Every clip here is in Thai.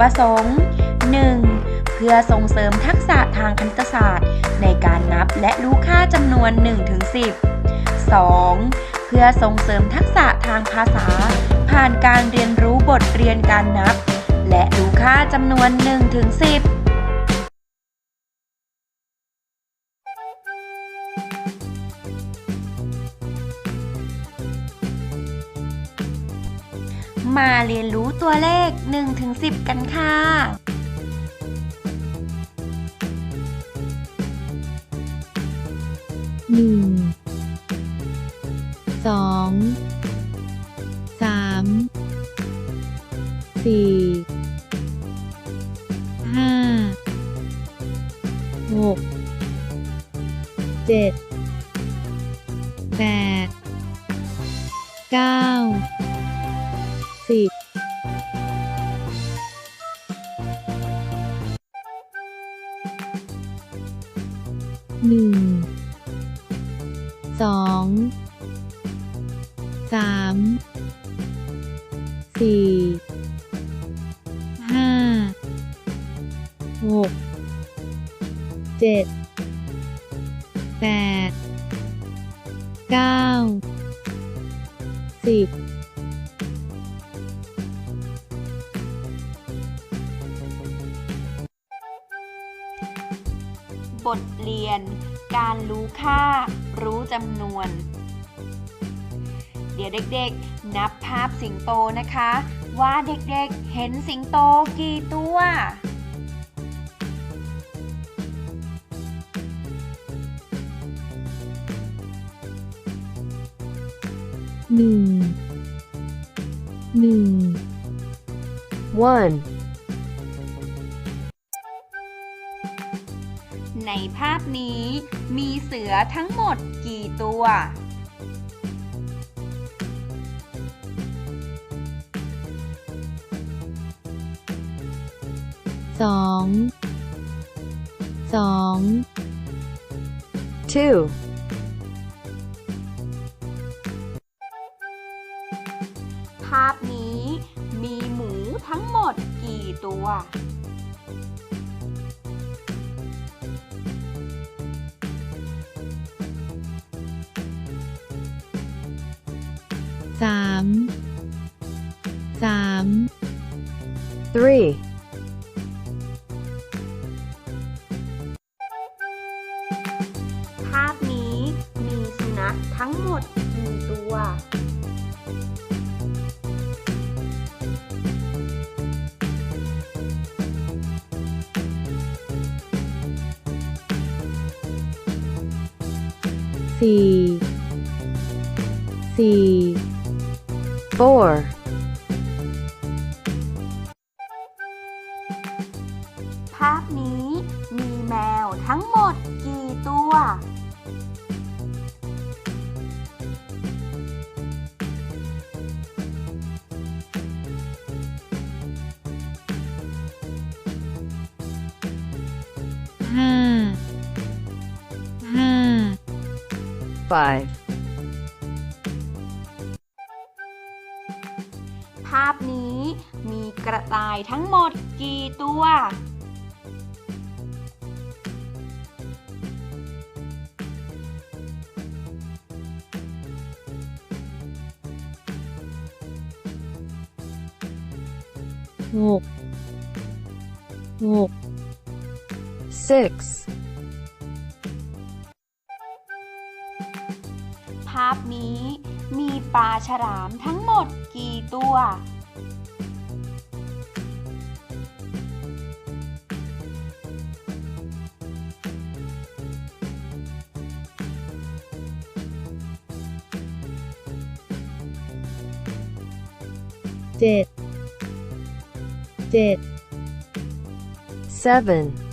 ประสงค์ 1. เพื่อส่งเสริมทักษะทางคณิตศาสตร์ ในการนับและรู้ค่าจำนวน 1-10 2. เพื่อส่งเสริมทักษะทางภาษา ผ่านการเรียนรู้บทเรียนการนับ และรู้ค่าจำนวน 1-10 มาเรียนรู้ตัวเลข 1-10 กันค่ะ หนึ่ง สอง สาม สี่ ห้า หก เจ็ด แปด เก้า สิบหนึ่งสองสามสี่ห้าหกเจ็ดแปดเก้าสิบ บทเรียน การรู้ค่า รู้จำนวน เดี๋ยวเด็กๆ นับภาพสิงโตนะคะ ว่าเด็กๆ เห็นสิงโตกี่ตัวหนึ่งหนึ่ง one, ในภาพนี้มีเสือทั้งหมดกี่ตัว สองสอง two, ภาพนี้มีหมูทั้งหมดกี่ตัว สามสาม three, ภาพนี้มีสุนัขทั้งหมดกี่ตัว สี่สี่ four, ภาพนี้มีแมวทั้งหมดกี่ตัวห้าห้า five, าพนี้ มีกระต่ายทั้งหมดกี่ตัวหกหก six, ภาพนี้ มีปลาฉลามทั้งหมดกี่ตัว เจ็ดเจ็ด seven,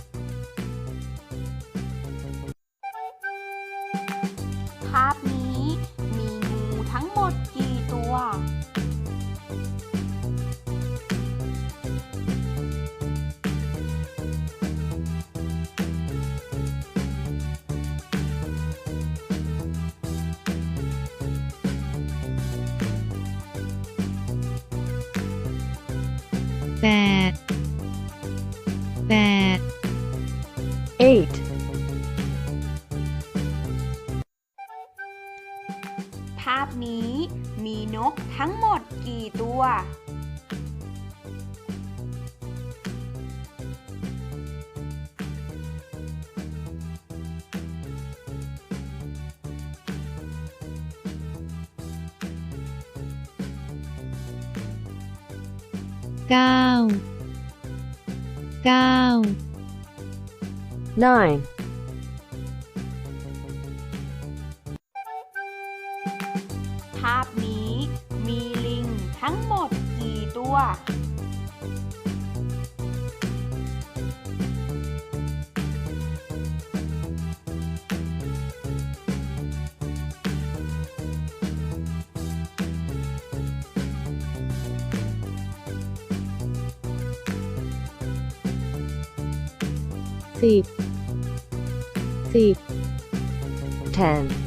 แปดแปด eight, ภาพนี้มีนกทั้งหมดกี่ตัว เก้าเก้า nine, ภาพนี้มีลิงทั้งหมดกี่ตัว 10 10 10